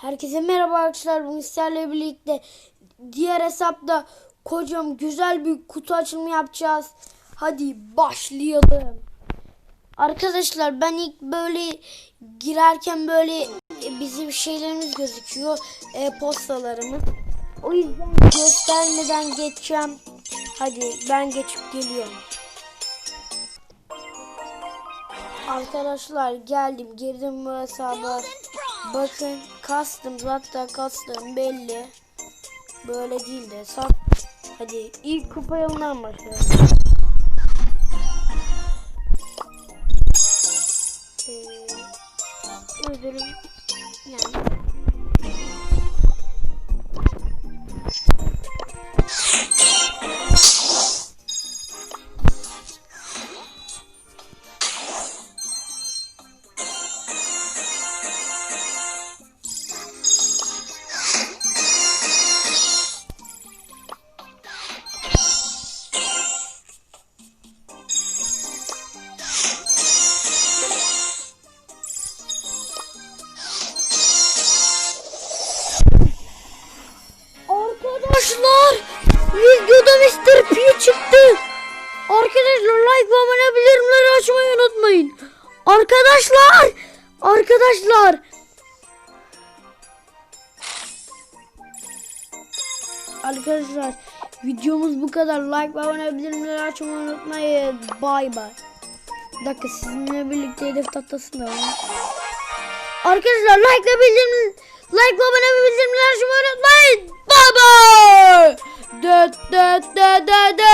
Herkese merhaba arkadaşlar. Bugün sizlerle birlikte diğer hesapta kocam güzel bir kutu açılımı yapacağız. Hadi başlayalım. Arkadaşlar ben ilk böyle girerken böyle e, bizim şeylerimiz gözüküyor. E-postalarımız. O yüzden göstermeden geçeceğim. Hadi ben geçip geliyorum. Arkadaşlar geldim girdim bu hesaba. Bakın kastım zaten kastım belli. Böyle değil de saf. Hadi ilk kupa yolundan başlayalım. Ee, ödülüm abone bildirimleri açmayı unutmayın. Arkadaşlar arkadaşlar Arkadaşlar videomuz bu kadar. Like ve abone bildirimleri açmayı unutmayın. Bay bay. Dakika sizinle birlikte hedef tahtasında var. Arkadaşlar like ve bildirim like ve abone ve bildirimleri açmayı unutmayın. Bye bye. Döt döt döt döt döt.